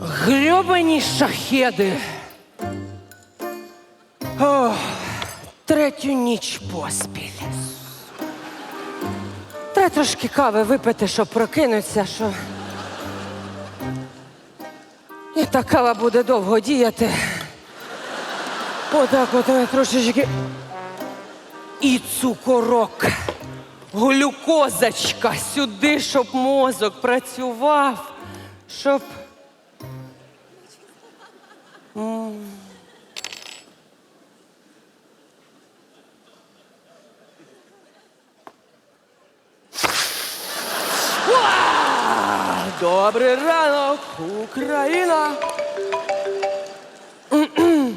Грьобані шахеди. О, третю ніч поспіль. Треба трошки кави випити, щоб прокинутися, що. І та кава буде довго діяти. Отак от трошечки. І цукорок. Глюкозочка сюди, щоб мозок працював, щоб. Добрий ранок, Україна.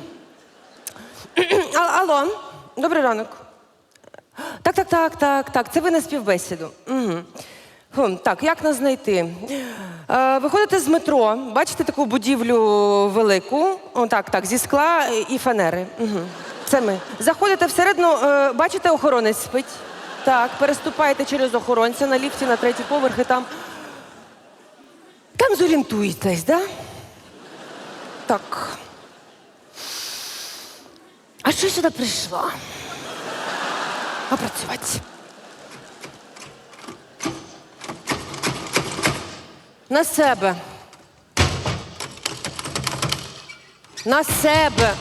Алло, добрий ранок. Так, так, так, так, так. Це ви на співбесіду. Угу. Хм, так, як нас знайти? Е, виходите з метро, бачите таку будівлю велику, о, так, так, зі скла і фанери. Угу. Це ми. Заходите всередину, е, бачите, охоронець спить. Так, переступаєте через охоронця на ліфті на третій поверх і там. Там зорієнтуєтесь, да? Так. А що сюди прийшла? А працювати. На себе. На себе.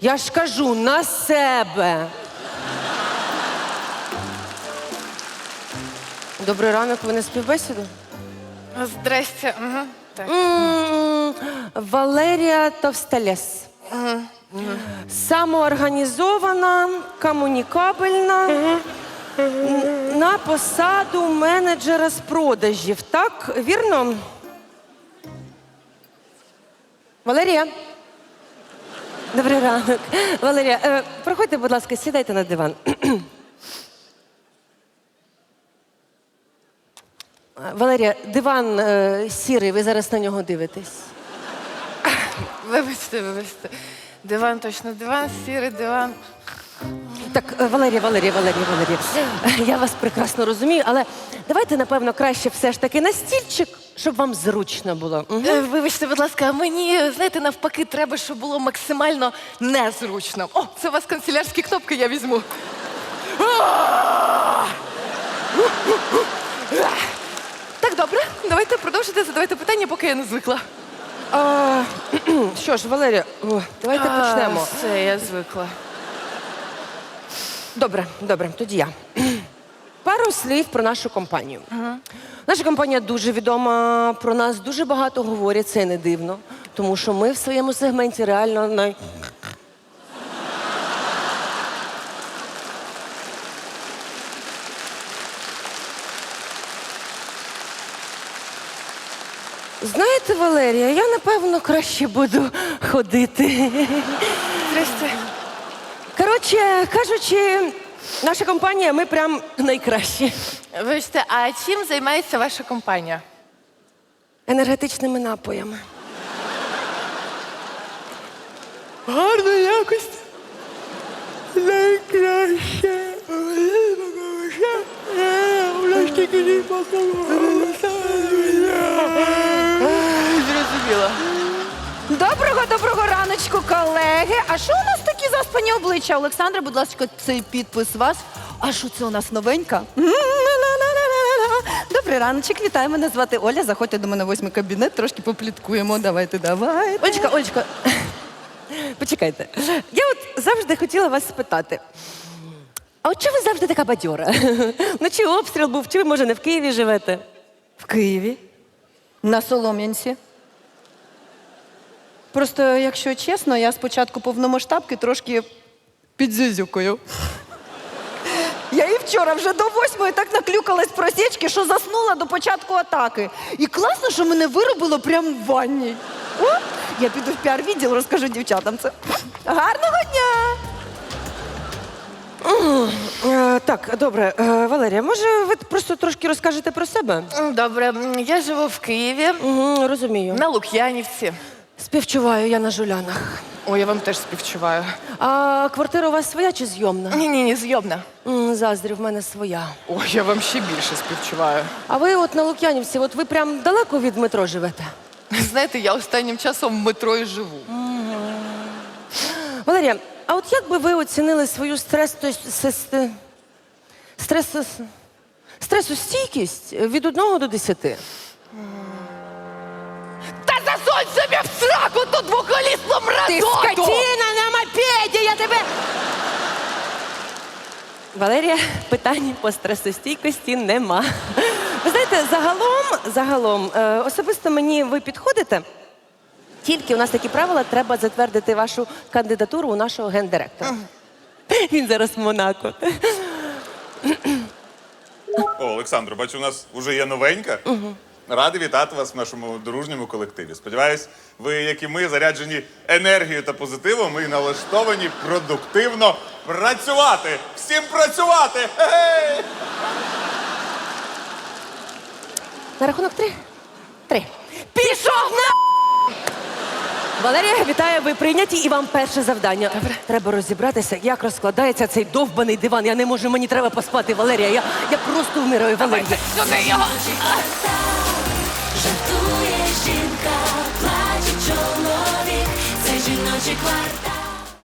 Я ж кажу, на себе. Добрий ранок, ви на співбесіду? Здрасте. Угу. Так. М, Валерія Товсталес. Самоорганізована, комунікабельна. На посаду менеджера з продажів, так? Вірно? Валерія? Добрий ранок. Валерія, е, проходьте, будь ласка, сідайте на диван. Валерія, диван е, сірий, ви зараз на нього дивитесь. Вибачте, вибачте. Диван точно диван, сірий диван. Так, е, Валерія, Валерія, Валерія, Валерія. Я вас прекрасно розумію, але давайте, напевно, краще все ж таки на стільчик, щоб вам зручно було. Мгм. Е, Вибачте, будь ласка, а мені, знаєте, навпаки, треба, щоб було максимально незручно. О, це у вас канцелярські кнопки, я візьму. Так, добре, давайте продовжуйте задавайте питання, поки я не звикла. А, що ж, Валерія, о, давайте почнемо. Все, я звикла. Добре, добре, тоді я. Пару слів про нашу компанію. Наша компанія дуже відома, про нас дуже багато говорять, це не дивно, тому що ми в своєму сегменті реально най... Знаєте, Валерія, я напевно краще буду ходити. Здрасте. Коротше кажучи, наша компанія, ми прям найкращі. Вибачте, а чим займається ваша компанія? Енергетичними напоями. Гарна якість. Найкраще. Зрозуміла. Раночку, колеги. А що у нас такі заспані обличчя? Олександра, будь ласка, цей підпис вас. А що це у нас новенька? Добрий раночок, вітаю. Мене звати Оля. Заходьте до мене в восьмий кабінет, трошки попліткуємо. Давайте, давайте. Олечка, Олечка, почекайте. Я от завжди хотіла вас спитати. А от чого ви завжди така бадьора? Ну, чи обстріл був, чи ви, може, не в Києві живете? В Києві. На Солом'янці. Просто, якщо чесно, я спочатку повномасштабки трошки під зюзюкою. Я і вчора вже до восьмої так наклюкалась просічки, що заснула до початку атаки. І класно, що мене виробило прямо в ванні. О, я піду в піар-відділ, розкажу дівчатам це. Гарного дня! Е, так, добре, е, Валерія, може, ви просто трошки розкажете про себе? Добре, я живу в Києві Угу, розумію. на Лук'янівці. Співчуваю, я на жулянах. Ой, я вам теж співчуваю. А квартира у вас своя чи зйомна? Ні, ні, ні, зйомна. М, Заздрю, в мене своя. Ой, я вам ще більше співчуваю. А ви от на Лук'янівці, от ви прям далеко від метро живете? Знаєте, я останнім часом в метро і живу. Валерія, а от як би ви оцінили свою стрес... стрес... стресостійкість від 1 до 10? Собі в сраку ту двоколісну Ти мразоту! скотина на мопеді, я тебе. Валерія, питань по стресостійкості нема. Ви знаєте, загалом, загалом, е, особисто мені ви підходите. Тільки у нас такі правила, треба затвердити вашу кандидатуру у нашого гендиректора. Він зараз в Монако. О, Олександро, бачу, у нас вже є новенька. Радий вітати вас в нашому дружньому колективі. Сподіваюсь, ви, як і ми, заряджені енергією та позитивом і налаштовані продуктивно працювати. Всім працювати! Гей! На рахунок три? Три. Пішов на! Валерія, вітаю, ви прийняті і вам перше завдання. Добре. Треба розібратися, як розкладається цей довбаний диван. Я не можу, мені треба поспати, Валерія. Я, я просто вмираю, Валерія. Сюди його! ci guarda.